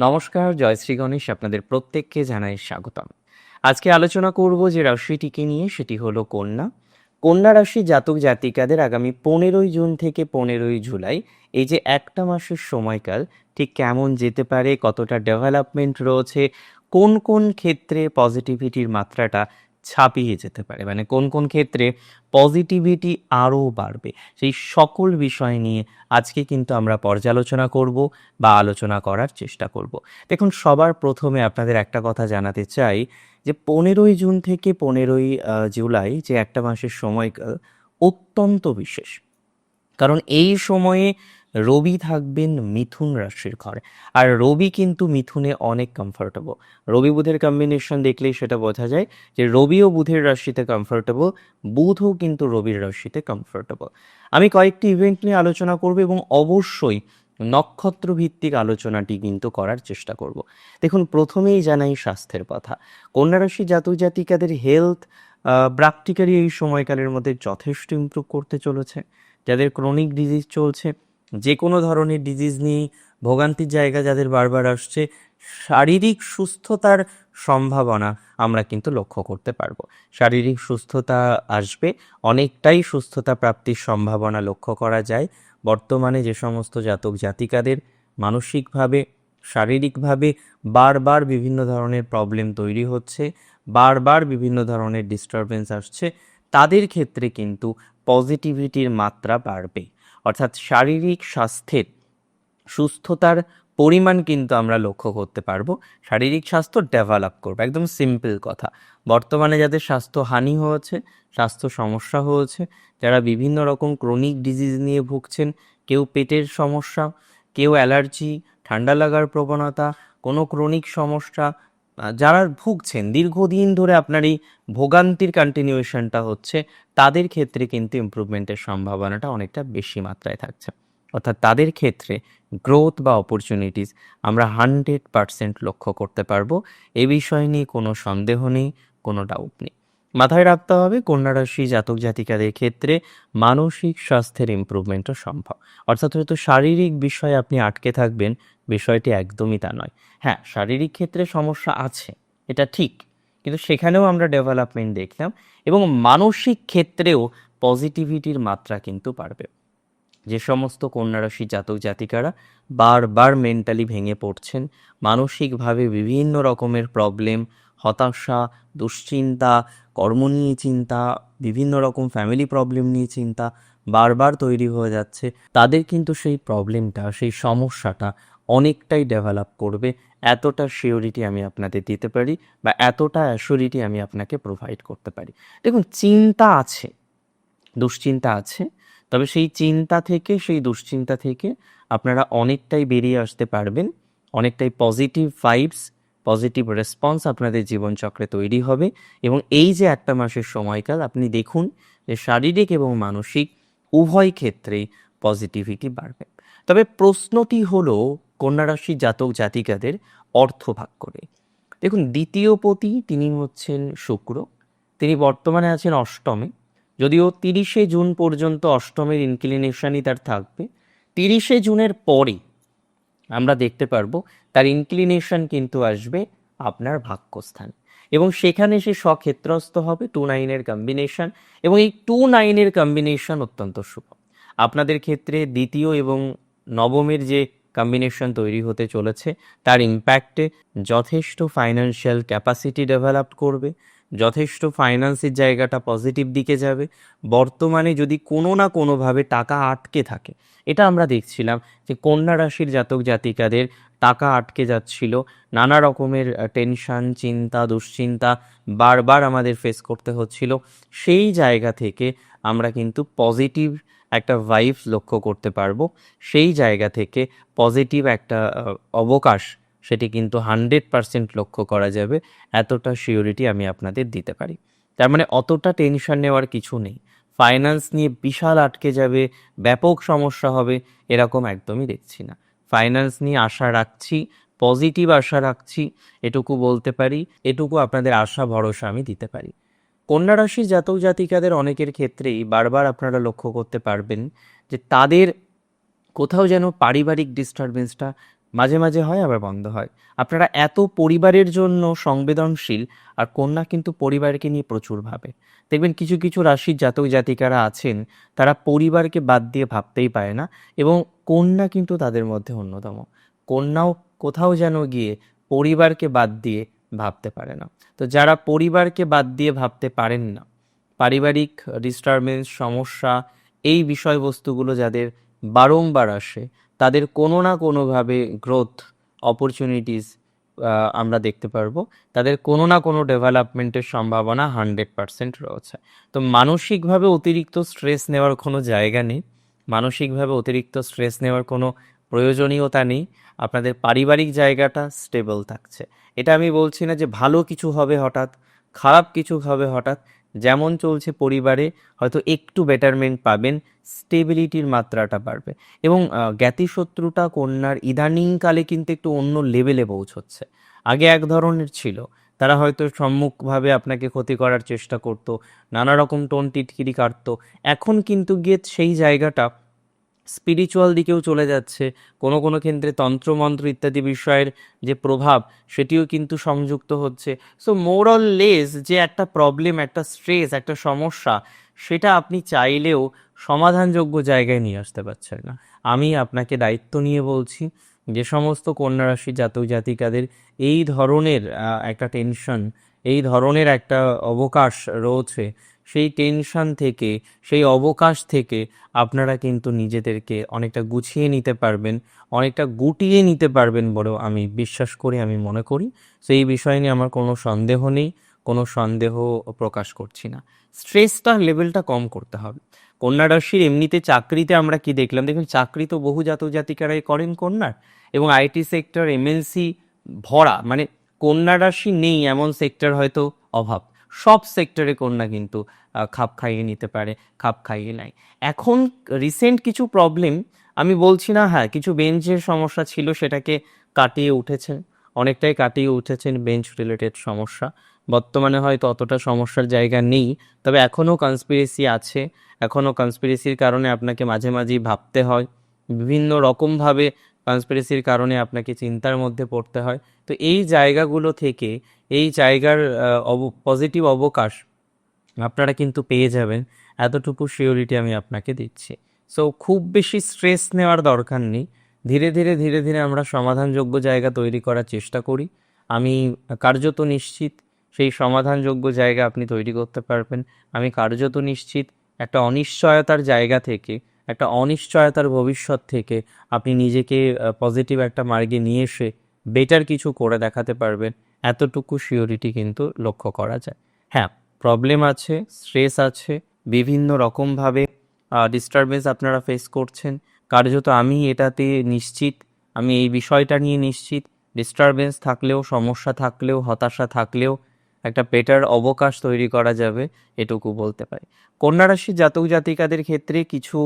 নমস্কার, জয় শ্রী গণেশ, আপনাদের প্রত্যেককে জানাই স্বাগতম। আজকে আলোচনা করব যে রাশিটিকে নিয়ে, সেটি হলো কন্যা। কন্যা রাশি জাতক জাতিকাদের আগামী পনেরোই জুন থেকে পনেরোই জুলাই, এই যে একটা মাসের সময়কাল, ঠিক কেমন যেতে পারে, কতটা ডেভেলপমেন্ট রয়েছে, কোন কোন ক্ষেত্রে পজিটিভিটির মাত্রাটা ছাপিয়ে যেতে পারে। মানে কোন কোন ক্ষেত্রে পজিটিভিটি আরও বাড়বে। সেই সকল বিষয় নিয়ে আজকে কিন্তু আমরা পর্যালোচনা করব বা আলোচনা করার চেষ্টা করব। দেখুন, সবার প্রথমে আপনাদের একটা কথা জানাতে চাই যে, পনেরোই জুন থেকে পনেরোই জুলাই যে একটা মাসের সময়কাল অত্যন্ত বিশেষ। কারণ এই সময়ে রবি থাকবেন মিথুন রাশির ঘরে। আর রবি কিন্তু মিথুনে অনেক কমফোর্টেবল রবি বুধের কম্বিনেশন দেখলেই সেটা বোঝা যায় যে রবিও বুধের রাশিতে কমফোর্টেবল বুধও কিন্তু রবির রাশিতে কমফোর্টেবল আমি কয়েকটি ইভেন্ট নিয়ে আলোচনা করব এবং অবশ্যই নক্ষত্র ভিত্তিক আলোচনাটি কিন্তু করার চেষ্টা করব। দেখুন, প্রথমেই জানাই স্বাস্থ্যের কথা। কন্যা রাশি জাতক জাতিকাদের হেলথ প্র্যাকটিক্যালি এই সময়কালের মধ্যে যথেষ্ট ইমপ্রুভ করতে চলেছে। যাদের ক্রনিক ডিজিজ চলছে যে কোনো ধরনের ডিজিজ নিয়ে ভোগান্তির জায়গা যাদের বারবার আসছে, শারীরিক সুস্থতার সম্ভাবনা আমরা কিন্তু লক্ষ্য করতে পারব। শারীরিক সুস্থতা আসবে, অনেকটাই সুস্থতা প্রাপ্তির সম্ভাবনা লক্ষ্য করা যায়। বর্তমানে যে সমস্ত জাতক জাতিকাদের মানসিকভাবে, শারীরিকভাবে বারবার বিভিন্ন ধরনের প্রবলেম তৈরি হচ্ছে, বারবার বিভিন্ন ধরনের ডিস্টারবেন্স আসছে, তাদের ক্ষেত্রে কিন্তু পজিটিভিটির মাত্রা বাড়বে। অর্থাৎ শারীরিক স্বাস্থ্যের সুস্থতার পরিমাণ কিন্তু আমরা লক্ষ্য করতে পারব। শারীরিক স্বাস্থ্য ডেভেলপ করবে, একদম সিম্পল কথা। বর্তমানে যাদের স্বাস্থ্য হানি হয়েছে, স্বাস্থ্য সমস্যা হয়েছে, যারা বিভিন্ন রকম ক্রনিক ডিজিজ নিয়ে ভুগছেন, কেউ পেটের সমস্যা, কেউ অ্যালার্জি, ঠান্ডা লাগার প্রবণতা, কোনো ক্রনিক সমস্যা যারা ভুগছেন, দীর্ঘদিন ধরে আপনার এই ভোগান্তির কন্টিনিউয়েশনটা হচ্ছে, তাদের ক্ষেত্রে কিন্তু ইমপ্রুভমেন্টের সম্ভাবনাটা অনেকটা বেশি মাত্রায় থাকছে। অর্থাৎ তাদের ক্ষেত্রে গ্রোথ বা অপরচুনিটিস আমরা হান্ড্রেড পারসেন্ট লক্ষ্য করতে পারব। এ বিষয় নিয়ে কোনো সন্দেহ নেই, কোনো ডাউট নেই। মাথায় রাখতে হবে, কন্যা রাশি জাতক জাতিকাদের ক্ষেত্রে মানসিক স্বাস্থ্যের ইমপ্রুভমেন্টও সম্ভব। অর্থাৎ হয়তো শারীরিক বিষয়ে আপনি আটকে থাকবেন বিষয়টি একদমই তা নয়। হ্যাঁ শারীরিক ক্ষেত্রে সমস্যা আছে, এটা ঠিক, কিন্তু সেখানেও আমরা ডেভেলপমেন্ট দেখলাম এবং মানসিক ক্ষেত্রেও পজিটিভিটির মাত্রা কিন্তু বাড়বে। যে সমস্ত কন্যারাশি জাতক জাতিকারা বারবার মেন্টালি ভেঙে পড়ছেন, মানসিকভাবে বিভিন্ন রকমের প্রবলেম হতাশা, দুশ্চিন্তা, কর্ম নিয়ে চিন্তা, বিভিন্ন রকম ফ্যামিলি প্রবলেম নিয়ে চিন্তা বারবার তৈরি হয়ে যাচ্ছে, তাদের কিন্তু সেই প্রবলেমটা সেই সমস্যাটা অনেকটাই ডেভেলপ করবে, এতটা শিওরিটি আমি আপনাদের দিতে পারি বা এতটা অ্যাসিওরিটি আমি আপনাকে প্রোভাইড করতে পারি। দেখুন, চিন্তা আছে, দুশ্চিন্তা আছে, তবে সেই চিন্তা থেকে, সেই দুশ্চিন্তা থেকে আপনারা অনেকটাই বেরিয়ে আসতে পারবেন, অনেকটাই পজিটিভ ভাইবস পজিটিভ রেসপন্স আপনাদের জীবনচক্রে তৈরি হবে এবং এই যে একটা মাসের সময়কাল, আপনি দেখুন যে শারীরিক এবং মানসিক উভয় ক্ষেত্রেই পজিটিভিটি বাড়বে। তবে প্রশ্নটি হলো কন্যা রাশি জাতক জাতিকাদের অর্থ ভাগ করে। দেখুন, দ্বিতীয় পতি তিনি হচ্ছেন শুক্র, তিনি বর্তমানে আছেন অষ্টমে। যদিও তিরিশে জুন পর্যন্ত অষ্টমের ইনক্লিনেশনই তার থাকবে, তিরিশে জুনের পরে আমরা দেখতে পারব তার ইনক্লিনেশন কিন্তু আসবে আপনার ভাগ্যস্থান। এবং সেখানে সে স্বক্ষেত্রস্থ হবে টু নাইনের কম্বিনেশন এবং এই টু নাইনের কম্বিনেশন অত্যন্ত শুভ। আপনাদের ক্ষেত্রে দ্বিতীয় এবং নবমের যে কম্বিনেশন তৈরি হতে চলেছে। তার ইম্প্যাক্টে যথেষ্ট ফাইন্যান্সিয়াল ক্যাপাসিটি ডেভেলপ করবে, যথেষ্ট ফাইন্যান্সের জায়গাটা পজিটিভ দিকে যাবে। বর্তমানে যদি কোনো না কোনোভাবে টাকা আটকে থাকে, এটা আমরা দেখছিলাম যে কন্যা রাশির জাতক জাতিকাদের টাকা আটকে যাচ্ছিল, নানা রকমের টেনশন চিন্তা, দুশ্চিন্তা বারবার আমাদের ফেস করতে হচ্ছিল। সেই জায়গা থেকে আমরা কিন্তু পজিটিভ একটা ভাইবস লক্ষ্য করতে পারব। সেই জায়গা থেকে পজিটিভ একটা অবকাশ সেটি কিন্তু হান্ড্রেড পারসেন্ট লক্ষ্য করা যাবে। এতটা সিওরিটি আমি আপনাদের দিতে পারি। তার মানে অতটা টেনশন নেওয়ার কিছু নেই। ফাইন্যান্স নিয়ে বিশাল আটকে যাবে, ব্যাপক সমস্যা হবে, এরকম একদমই দেখছি না। ফাইন্যান্স নিয়ে আশা রাখছি পজিটিভ আশা রাখছি, এটুকু বলতে পারি, এটুকু আপনাদের আশা, ভরসা আমি দিতে পারি। কন্যা রাশির জাতক জাতিকাদের অনেকের ক্ষেত্রেই বারবার আপনারা লক্ষ্য করতে পারবেন যে তাদের কোথাও যেন পারিবারিক ডিস্টারবেন্সটা মাঝে মাঝে হয়, আবার বন্ধ হয়। আপনারা এত পরিবারের জন্য সংবেদনশীল আর কন্যা কিন্তু পরিবারকে নিয়ে প্রচুর ভাবে। দেখবেন কিছু কিছু রাশির জাতক জাতিকারা আছেন, তারা পরিবারকে বাদ দিয়ে ভাবতেই পারে না এবং কন্যা কিন্তু তাদের মধ্যে অন্যতম। কন্যাও কোথাও যেন গিয়ে পরিবারকে বাদ দিয়ে ভাবতে পারে না। তো যারা পরিবারকে বাদ দিয়ে ভাবতে পারেন না, পারিবারিক ডিস্টারবেন্স সমস্যা, এই বিষয়বস্তুগুলো যাদের বারংবার আসে, তাদের কোনো না কোনোভাবে গ্রোথ অপরচুনিটিস আমরা দেখতে পারব। তাদের কোনো না কোনো ডেভেলপমেন্টের সম্ভাবনা হান্ড্রেড পার্সেন্ট রয়েছে। তো মানসিকভাবে অতিরিক্ত স্ট্রেস নেওয়ার কোনো জায়গা নেই। মানসিকভাবে অতিরিক্ত স্ট্রেস নেওয়ার কোনো প্রয়োজনীয়তা নেই, আপনাদের পারিবারিক জায়গাটা স্টেবল থাকছে। এটা আমি বলছি না যে ভালো কিছু হবে হঠাৎ, খারাপ কিছু হবে হঠাৎ, যেমন চলছে পরিবারে, হয়তো একটু বেটারমেন্ট পাবেন স্টেবিলিটির মাত্রাটা বাড়বে। এবং জ্ঞাতিশত্রুটা কন্যার ইদানিংকালে কিন্তু একটু অন্য লেভেলে পৌঁছচ্ছে। আগে এক ধরনের ছিল, তারা হয়তো সম্মুখভাবে আপনাকে ক্ষতি করার চেষ্টা করতো, নানা রকম টোন টিটকিরি কাটতো, এখন কিন্তু গিয়ে সেই জায়গাটা স্পিরিচুয়াল দিকেও চলে যাচ্ছে। কোনো কোনো ক্ষেত্রে তন্ত্রমন্ত্র ইত্যাদি বিষয়ের যে প্রভাব, সেটিও কিন্তু সংযুক্ত হচ্ছে। সো মোরল লেস যে একটা প্রবলেম একটা স্ট্রেস একটা সমস্যা, সেটা আপনি চাইলেও সমাধানযোগ্য জায়গায় নিয়ে আসতে পারছেন না। আমি আপনাকে দায়িত্ব নিয়ে বলছি, যে সমস্ত কন্যা রাশি জাতক জাতিকাদের এই ধরনের একটা টেনশন এই ধরনের একটা অবকাশ রয়েছে। সেই টেনশন থেকে, সেই অবকাশ থেকে আপনারা কিন্তু নিজেদেরকে অনেকটা গুছিয়ে নিতে পারবেন, অনেকটা গুটিয়ে নিতে পারবেন বলেও আমি বিশ্বাস করি, আমি মনে করি। সো এই বিষয় নিয়ে আমার কোনো সন্দেহ নেই, কোনো সন্দেহ প্রকাশ করছি না। স্ট্রেসটা লেভেলটা কম করতে হবে। কন্যা রাশির এমনিতে চাকরিতে আমরা কি দেখলাম? দেখুন, চাকরি তো বহু জাতক জাতিকারাই করেন কন্যার এবং আইটি সেক্টর এমএনসি ভরা মানে কন্যা রাশি নেই এমন সেক্টর হয়তো অভাব। সব সেক্টরে কন্যা কিন্তু খাপ খাইয়ে নিতে পারে, খাপ খাইয়ে নেয়। এখন রিসেন্ট কিছু প্রবলেম আমি বলছি না হ্যাঁ কিছু বেঞ্চের সমস্যা ছিল, সেটাকে কাটিয়ে উঠেছেন অনেকটাই কাটিয়ে উঠেছেন বেঞ্চ রিলেটেড সমস্যা। বর্তমানে হয়তো অতটা সমস্যার জায়গা নেই, তবে এখনও কনস্পিরেসি আছে। এখনও কনস্পিরেসির কারণে আপনাকে মাঝে মাঝেই ভাবতে হয়। বিভিন্ন রকমভাবে কনস্পিরেসির কারণে আপনাকে চিন্তার মধ্যে পড়তে হয়। তো এই জায়গাগুলো থেকে, এই জায়গার অব পজিটিভ অবকাশ আপনারা কিন্তু পেয়ে যাবেন। এতটুকু শিওরিটি আমি আপনাকে দিচ্ছি। সো খুব বেশি স্ট্রেস নেওয়ার দরকার নেই। ধীরে ধীরে ধীরে ধীরে আমরা সমাধানযোগ্য জায়গা তৈরি করার চেষ্টা করি। আমি কার্যত নিশ্চিত সেই সমাধানযোগ্য জায়গা আপনি তৈরি করতে পারবেন। আমি কার্যত নিশ্চিত একটা অনিশ্চয়তার জায়গা থেকে একটা অনিশ্চয়তার ভবিষ্যৎ থেকে আপনি নিজেকে পজিটিভ একটা মার্গে নিয়ে এসে বেটার কিছু করে দেখাতে পারবেন। এতটুকু শিওরিটি কিন্তু লক্ষ্য করা যায়। হ্যাঁ প্রবলেম আছে স্ট্রেস আছে, বিভিন্ন রকমভাবে ডিস্টারবেন্স আপনারা ফেস করছেন। কার্যত আমি এটাতে নিশ্চিত, আমি এই বিষয়টা নিয়ে নিশ্চিত ডিস্টারবেন্স থাকলেও, সমস্যা থাকলেও, হতাশা থাকলেও একটা বেটার অবকাশ তৈরি করা যাবে, এটুকু বলতে পারি। কন্যা রাশির জাতক জাতিকাদের ক্ষেত্রে কিছু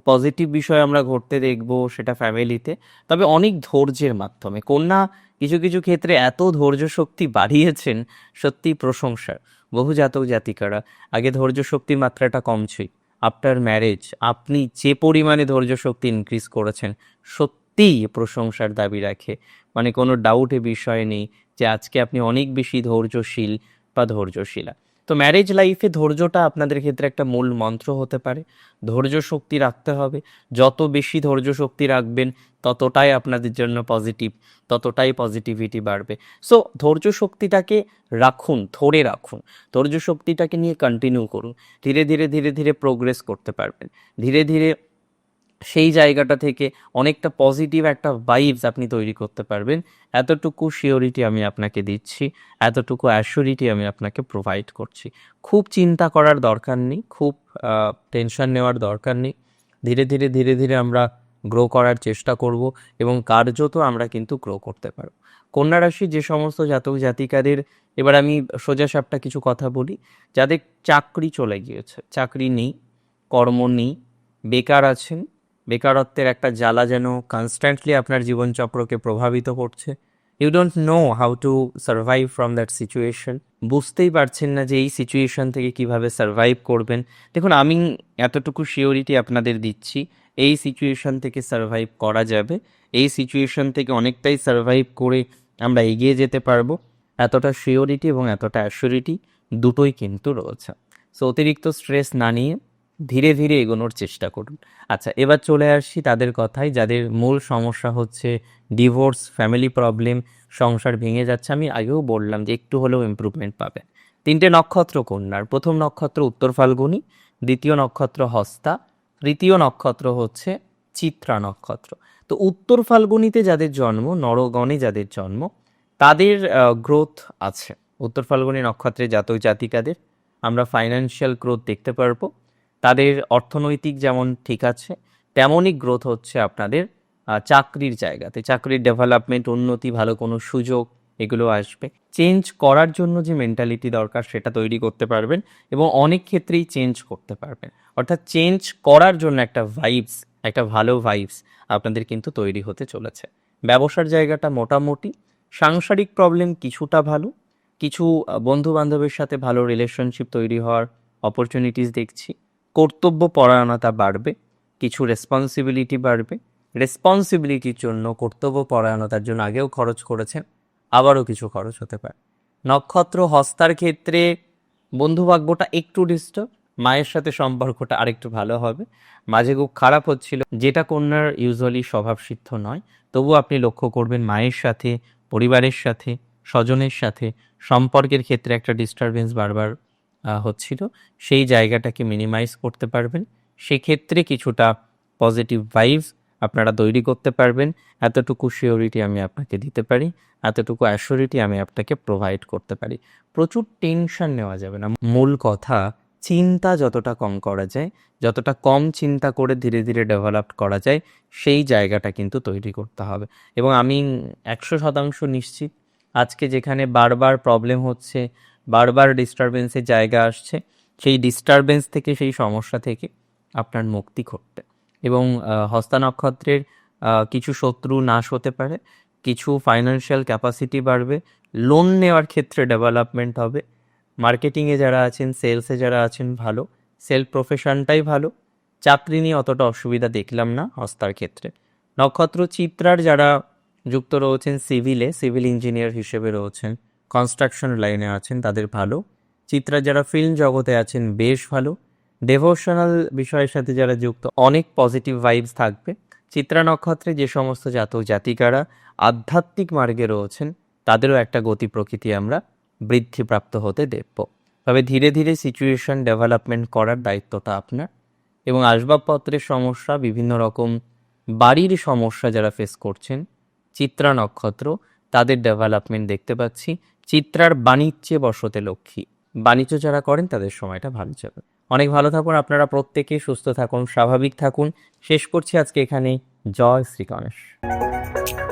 পজিটিভ বিষয় আমরা ঘটতে দেখব সেটা ফ্যামিলিতে তবে অনেক ধৈর্যের মাধ্যমে। কন্যা কিছু কিছু ক্ষেত্রে এত ধৈর্য শক্তি বাড়িয়েছেন, সত্যি প্রশংসার। বহু জাতক জাতিকারা, আগে ধৈর্য শক্তির মাত্রাটা কম ছিল। আফটার ম্যারেজ আপনি যে পরিমাণে ধৈর্য শক্তি ইনক্রিজ করেছেন সত্যিই প্রশংসার দাবি রাখে। মানে কোনো ডাউটে বিষয় নেই যে আজকে আপনি অনেক বেশি ধৈর্যশীল বা ধৈর্যশীলা। তো ম্যারেজ লাইফে ধৈর্যটা আপনাদের ক্ষেত্রে একটা মূল মন্ত্র হতে পারে। ধৈর্য শক্তি রাখতে হবে। যত বেশি ধৈর্য শক্তি রাখবেন, ততটাই আপনাদের জন্য পজিটিভ ততটাই পজিটিভিটি বাড়বে। সো ধৈর্য শক্তিটাকে রাখুন, ধরে রাখুন। ধৈর্য শক্তিটাকে নিয়ে কন্টিনিউ করুন। ধীরে ধীরে ধীরে ধীরে প্রোগ্রেস করতে পারবেন। ধীরে ধীরে সেই জায়গাটা থেকে অনেকটা পজিটিভ একটা ভাইবস আপনি তৈরি করতে পারবেন। এতটুকু শিওরিটি আমি আপনাকে দিচ্ছি, এতটুকু অ্যাসিওরিটি আমি আপনাকে প্রোভাইড করছি। খুব চিন্তা করার দরকার নেই, খুব টেনশন নেওয়ার দরকার নেই। ধীরে ধীরে ধীরে ধীরে আমরা গ্রো করার চেষ্টা করব এবং কার্যত আমরা কিন্তু গ্রো করতে পারব। কন্যা রাশি যে সমস্ত জাতক জাতিকাদের, এবার আমি সোজা সাপটা কিছু কথা বলি। যাদের চাকরি চলে গিয়েছে, চাকরি নেই, কর্ম নেই, বেকার আছেন বেকারত্বের একটা জ্বালা যেন কনস্ট্যান্টলি আপনার জীবনচক্রকে প্রভাবিত করছে। You don't know how to survive from that situation বুঝতেই পারছেন না যে এই সিচুয়েশন থেকে কীভাবে সার্ভাইভ করবেন। দেখুন, আমি এতটুকু শিওরিটি আপনাদের দিচ্ছি, এই সিচুয়েশন থেকে সার্ভাইভ করা যাবে। এই সিচুয়েশন থেকে অনেকটাই সার্ভাইভ করে আমরা এগিয়ে যেতে পারব। এতটা শিওরিটি এবং এতটা অ্যাসিউরিটি দুটোই কিন্তু রয়েছে। সো অতিরিক্ত স্ট্রেস না নিয়ে ধীরে ধীরে এগোনোর চেষ্টা করুন। আচ্ছা এবার চলে আসছি তাদের কথায়, যাদের মূল সমস্যা হচ্ছে ডিভোর্স ফ্যামিলি প্রবলেম সংসার ভেঙে যাচ্ছে। আমি আগেও বললাম যে একটু হলেও ইমপ্রুভমেন্ট পাবে তিনটে নক্ষত্র কন্যার। প্রথম নক্ষত্র উত্তর ফাল্গুনি, দ্বিতীয় নক্ষত্র হস্তা, তৃতীয় নক্ষত্র হচ্ছে চিত্রা নক্ষত্র। তো উত্তর ফাল্গুনিতে যাদের জন্ম, নরগণে যাদের জন্ম, তাদের গ্রোথ আছে। উত্তর ফাল্গুনি নক্ষত্রে জাতক জাতিকাদের আমরা ফাইন্যান্সিয়াল গ্রোথ দেখতে পারব। তাদের অর্থনৈতিক যেমন ঠিক আছে, তেমনই গ্রোথ হচ্ছে আপনাদের চাকরির জায়গাতে। চাকরির ডেভেলপমেন্ট উন্নতি, ভালো কোনো সুযোগ, এগুলো আসবে। চেঞ্জ করার জন্য যে মেন্টালিটি দরকার, সেটা তৈরি করতে পারবেন এবং অনেক ক্ষেত্রেই চেঞ্জ করতে পারবেন। অর্থাৎ চেঞ্জ করার জন্য একটা ভাইবস একটা ভালো ভাইবস আপনাদের কিন্তু তৈরি হতে চলেছে। ব্যবসার জায়গাটা মোটামুটি, সাংসারিক প্রবলেম কিছুটা ভালো, কিছু বন্ধু বান্ধবের সাথে ভালো রিলেশনশিপ তৈরি হওয়ার অপরচুনিটিস দেখছি। কর্তব্য পরায়ণতা বাড়বে, কিছু রেসপন্সিবিলিটি বাড়বে। রেসপন্সিবিলিটির জন্য কর্তব্য পরায়ণতার জন্য আগেও খরচ করেছেন, আবারও কিছু খরচ হতে পারে। নক্ষত্র হস্তার ক্ষেত্রে বন্ধুভাগ্যটা একটু ডিস্টার্ব মায়ের সাথে সম্পর্কটা আরেকটু ভালো হবে। মাঝে খুব খারাপ হচ্ছিল, যেটা কন্যার ইউজুয়ালি স্বভাবসিদ্ধ নয়। তবু আপনি লক্ষ্য করবেন মায়ের সাথে, পরিবারের সাথে, স্বজনের সাথে সম্পর্কের ক্ষেত্রে একটা ডিস্টারবেন্স বারবার হচ্ছিল, সেই জায়গাটাকে মিনিমাইজ করতে পারবেন। সেক্ষেত্রে কিছুটা পজিটিভ ভাইবস আপনারা তৈরি করতে পারবেন। এতটুকু শিওরিটি আমি আপনাকে দিতে পারি, এতটুকু অ্যাসিওরিটি আমি আপনাকে প্রোভাইড করতে পারি। প্রচুর টেনশন নেওয়া যাবে না। মূল কথা, চিন্তা যতটা কম করা যায়, যতটা কম চিন্তা করে ধীরে ধীরে ডেভেলপ করা যায়, সেই জায়গাটা কিন্তু তৈরি করতে হবে। এবং আমি একশো শতাংশ নিশ্চিত, আজকে যেখানে বারবার প্রবলেম হচ্ছে বারবার ডিস্টারবেন্সের জায়গা আসছে, সেই ডিস্টারবেন্স থেকে, সেই সমস্যা থেকে আপনার মুক্তি ঘটবে এবং হস্তা নক্ষত্রের কিছু শত্রু নাশ হতে পারে, কিছু ফাইন্যান্সিয়াল ক্যাপাসিটি বাড়বে লোন নেওয়ার ক্ষেত্রে ডেভেলপমেন্ট হবে। মার্কেটিংয়ে যারা আছেন সেলসে যারা আছেন, ভালো। সেলফ প্রফেশনটাই ভালো। চাকরি নিয়ে অতটা অসুবিধা দেখলাম না হস্তার ক্ষেত্রে। নক্ষত্র চিত্রার যারা যুক্ত রয়েছেন সিভিলে সিভিল ইঞ্জিনিয়ার হিসেবে রয়েছেন কনস্ট্রাকশন লাইনে আছেন, তাদের ভালো। চিত্রা যারা ফিল্ম জগতে আছেন, বেশ ভালো। ডেভোশনাল বিষয়ের সাথে যারা যুক্ত, অনেক পজিটিভ ভাইবস থাকবে। চিত্রা নক্ষত্রে যে সমস্ত জাতক জাতিকারা আধ্যাত্মিক মার্গে রয়েছেন, তাদেরও একটা গতি প্রকৃতি আমরা বৃদ্ধিপ্রাপ্ত হতে দেখব। তবে ধীরে ধীরে সিচুয়েশন ডেভেলপমেন্ট করার দায়িত্বটা আপনার এবং আসবাবপত্রের সমস্যা, বিভিন্ন রকম বাড়ির সমস্যা যারা ফেস করছেন, চিত্রা নক্ষত্র, তাদের ডেভেলপমেন্ট দেখতে পাচ্ছি। চিত্রার বাণিজ্যে বসতে লক্ষ্মী। বাণিজ্য যারা করেন, তাদের সময়টা ভালো যাবে। অনেক ভালো থাকুন, আপনারা প্রত্যেকে সুস্থ থাকুন, স্বাভাবিক থাকুন। শেষ করছি আজকে এখানে। জয় শ্রী গণেশ।